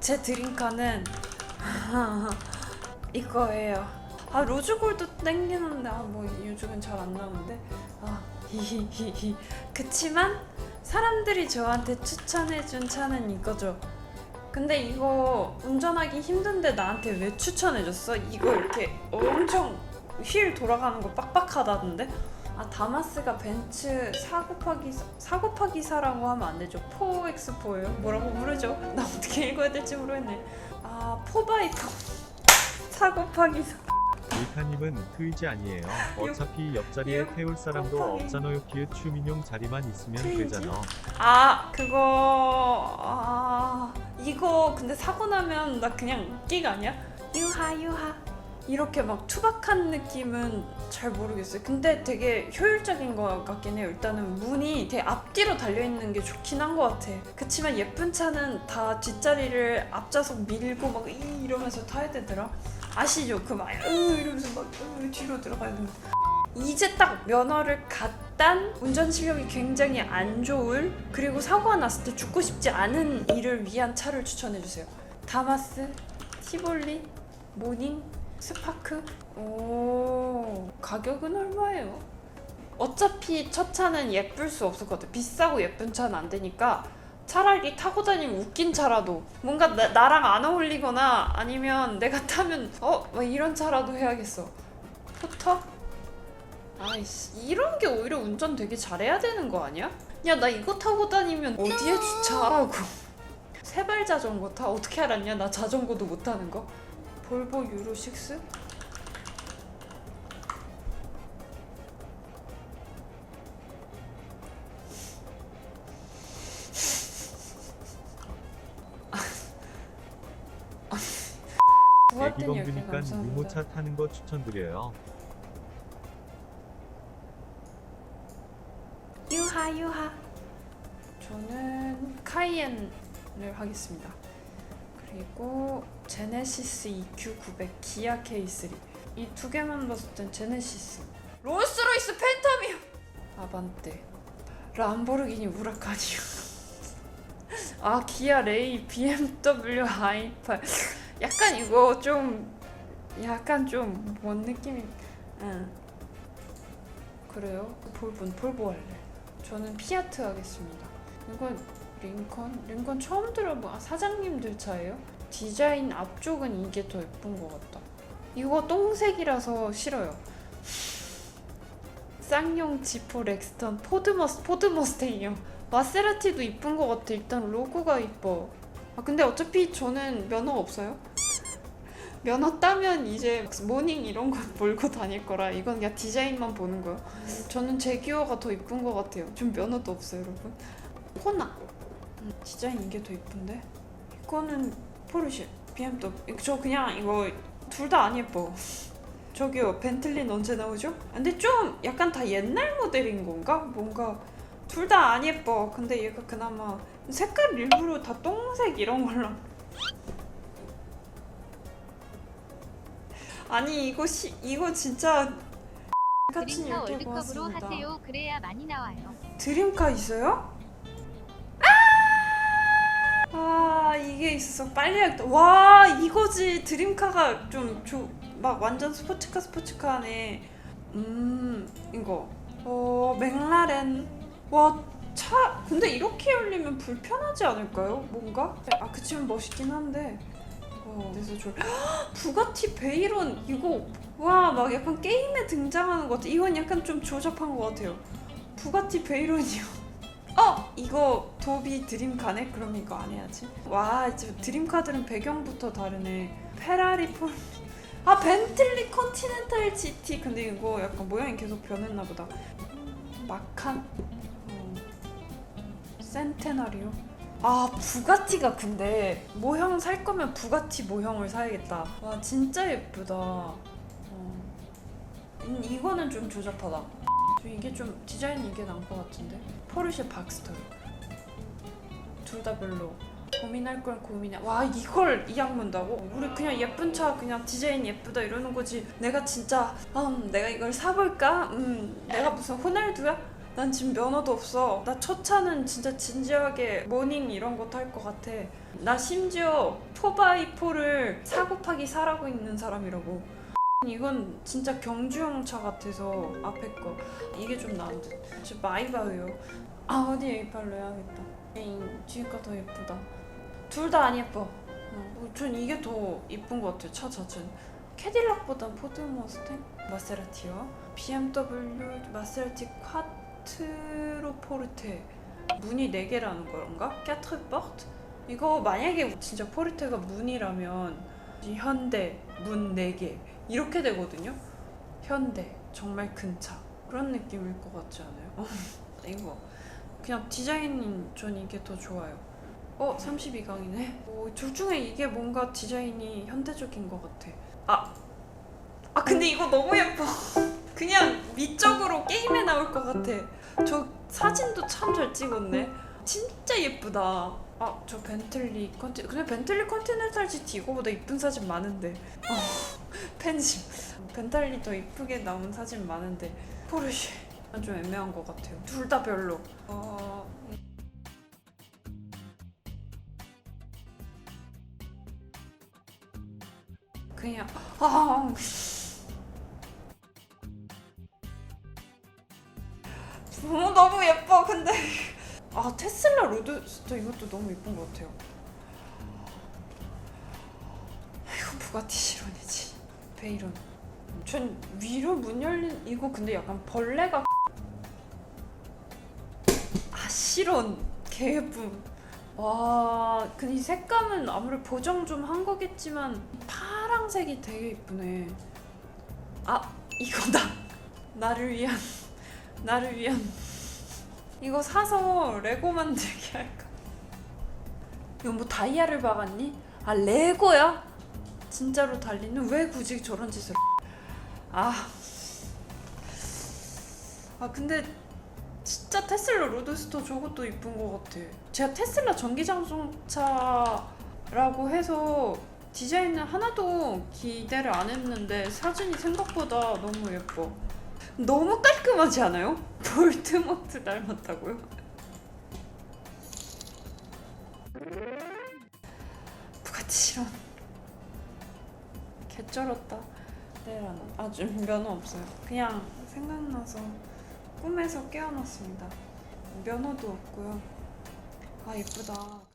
제 드림카는 이거예요. 아 로즈골드 땡기는데 아뭐 요즘은 잘 안 나오는데 아 히히히히 그치만 사람들이 저한테 추천해준 차는 이거죠. 근데 이거 운전하기 힘든데 나한테 왜 추천해줬어? 이거 이렇게 엄청 휠 돌아가는 거 빡빡하다던데? 아 다마스가 벤츠 4 곱하기 4 곱하기 4라고 하면 안 되죠 4X4예요? 뭐라고 부르죠? 나 어떻게 읽어야 될지 모르겠네 아 4x4 4 곱하기 4 일타님은 트위지 아니에요. 어차피 옆자리에 육 태울 사람도 곱하기 없잖아요. 기읒 추민용 자리만 있으면 트위지? 되잖아. 아 그거 아 이거 근데 사고 나면 나 그냥 웃기가 아니야? 유하 유하 이렇게 막 투박한 느낌은 잘 모르겠어요. 근데 되게 효율적인 것 같긴 해요. 일단은 문이 되게 앞뒤로 달려 있는 게 좋긴 한 것 같아. 그치만 예쁜 차는 다 뒷자리를 앞좌석 밀고 막 이- 이러면서 타야 되더라. 아시죠? 그막 이러면서 막 으, 뒤로 들어가야 되는. 이제 딱 면허를 갓단 운전 실력이 굉장히 안 좋을 그리고 사고가 났을 때 죽고 싶지 않은 일을 위한 차를 추천해 주세요. 다마스, 티볼리, 모닝, 스파크. 오 가격은 얼마예요? 어차피 첫 차는 예쁠 수 없었거든. 비싸고 예쁜 차는 안 되니까 차라리 타고 다니면 웃긴 차라도 뭔가 나, 나랑 안 어울리거나 아니면 내가 타면 어? 막 이런 차라도 해야겠어. 포터? 아이씨 이런 게 오히려 운전 되게 잘해야 되는 거 아니야? 야 나 이거 타고 다니면 어디에 주차하라고 세발 자전거 타? 어떻게 알았냐? 나 자전거도 못 타는 거 볼보 유로 6? 애기 감사합니다. 유모차 타는 거 추천드려요. 유하 유하 저는 카이엔을 하겠습니다 그리고 제네시스 EQ900 기아 K3 이 두 개만 봤을 땐 제네시스 롤스로이스 팬텀이요. 아반떼 람보르기니 우라카니요. 아 기아 레이 BMW i8 약간 이거 좀 약간 좀 뭔 느낌이 응. 그래요? 볼본 볼보 할래. 저는 피아트 하겠습니다. 이건 링컨? 링컨 처음 들어봐. 아, 사장님들 차예요? 디자인 앞쪽은 이게 더 예쁜 것 같다. 이거 똥색이라서 싫어요. 쌍용 지포 렉스턴 포드머스 포드머스테이요. 마세라티도 이쁜 것 같아. 일단 로고가 이뻐. 아 근데 어차피 저는 면허 없어요. 면허 따면 이제 모닝 이런 거 몰고 다닐 거라 이건 그냥 디자인만 보는 거예요. 저는 제기어가 더 이쁜 것 같아요. 좀 면허도 없어요, 여러분. 호나. 음, 디자인 이게 더 이쁜데? 이거는 포르쉐, BMW. 저 그냥 이거 둘 다 안 예뻐. 저기요, 벤틀리는 언제 나오죠? 근데 좀 약간 다 옛날 모델인 건가? 뭔가 둘 다 안 예뻐. 근데 얘가 그나마 색깔 일부러 다 똥색 이런 걸로. 아니 이거 시 이거 진짜 같이 드림카 이렇게 월드컵으로. 하세요. 그래야 많이 나와요. 드림카 있어요? 아! 아 이게 있어 빨리 해야겠다 와 이거지. 드림카가 좀 막 완전 스포츠카 스포츠카네. 음 이거. 어 맥라렌. 와 차 근데 이렇게 열리면 불편하지 않을까요? 뭔가? 아 그치만 멋있긴 한데. 어 그래서 저 헉, 부가티 베이론 이거. 와 막 약간 게임에 등장하는 것 같아. 이건 약간 좀 조잡한 것 같아요. 부가티 베이론이요 어 이거 도비 드림카네? 그럼 이거 안 해야지. 와 지금 드림카들은 배경부터 다르네. 페라리 폴 아 벤틀리 컨티넨탈 GT 근데 이거 약간 모양이 계속 변했나 보다. 마칸. 어. 센테나리오. 아 부가티가 근데 모형 살 거면 부가티 모형을 사야겠다. 와 진짜 예쁘다. 어. 음, 이거는 좀 조잡하다 저 이게 좀 디자인 이게 나은 것 같은데? 포르쉐 박스터 둘 다 별로 고민할 걸 고민해. 와 이걸 이악문다고? 우리 그냥 예쁜 차 그냥 디자인 예쁘다 이러는 거지. 내가 진짜 음 내가 이걸 사볼까? 음 내가 무슨 호날두야? 난 지금 면허도 없어. 나 첫 차는 진짜 진지하게 모닝 이런 거 탈 것 같아. 나 심지어 4x4를 4 곱하기 4라고 있는 사람이라고 이건 진짜 경주용 차 같아서 앞에 거. 이게 좀 나은 듯. 진짜 봐요. 아 어디 이빨로 해야겠다. 뒤가 더 예쁘다. 둘 다 안 예뻐. 어, 전 이게 더 이쁜 것 같아요 차 자체는. 캐딜락보단 포드 머스탱? 마세라티요? BMW 마세라티 콰트로 포르테. 문이 4개라는 건가? 캐트 포트? 이거 만약에 진짜 포르테가 문이라면 이 현대 문 4개 이렇게 되거든요. 현대 정말 큰차 그런 느낌일 것 같지 않아요? 이거 그냥 디자인은 전 이게 더 좋아요. 어? 32강이네? 오, 둘 중에 이게 뭔가 디자인이 현대적인 것 같아. 아! 아 근데 이거 너무 예뻐. 그냥 미적으로 게임에 나올 것 같아. 저 사진도 참 잘 찍었네. 진짜 예쁘다. 아 저 벤틀리 컨티 근데 벤틀리 컨티넨탈 GT 이거보다 이쁜 사진 많은데. 어, 팬심 벤틀리 더 이쁘게 나온 사진 많은데 포르쉐. 좀 애매한 것 같아요. 둘 다 별로. 어... 그냥 아 너무 너무 예뻐 근데. 아 테슬라 로드스터 이것도 너무 예쁜 것 같아요. 이거 부가티 시론 이지 베이론 전 위로 문 열린 이거 근데 약간 벌레가 아 시론 개 예쁨 와 근데 이 색감은 아무래도 보정 좀 한 거겠지만 파랑색이 되게 예쁘네 아 이거다 나를 위한 나를 위한 이거 사서 레고 만들기 할까? 이거 뭐 다이아를 박았니? 아 레고야? 진짜로 달리는 왜 굳이 저런 짓을? 아, 아 근데 진짜 테슬라 로드스터 저것도 이쁜 것 같아. 제가 테슬라 전기 장성차라고 해서 디자인을 하나도 기대를 안 했는데 사진이 생각보다 너무 예뻐. 너무 깔끔하지 않아요? 볼트모트 닮았다고요? 부가티 실험 개쩔었다. 때라는. 아주 면허 없어요. 그냥 생각나서 꿈에서 깨어났습니다. 면허도 없고요. 아 예쁘다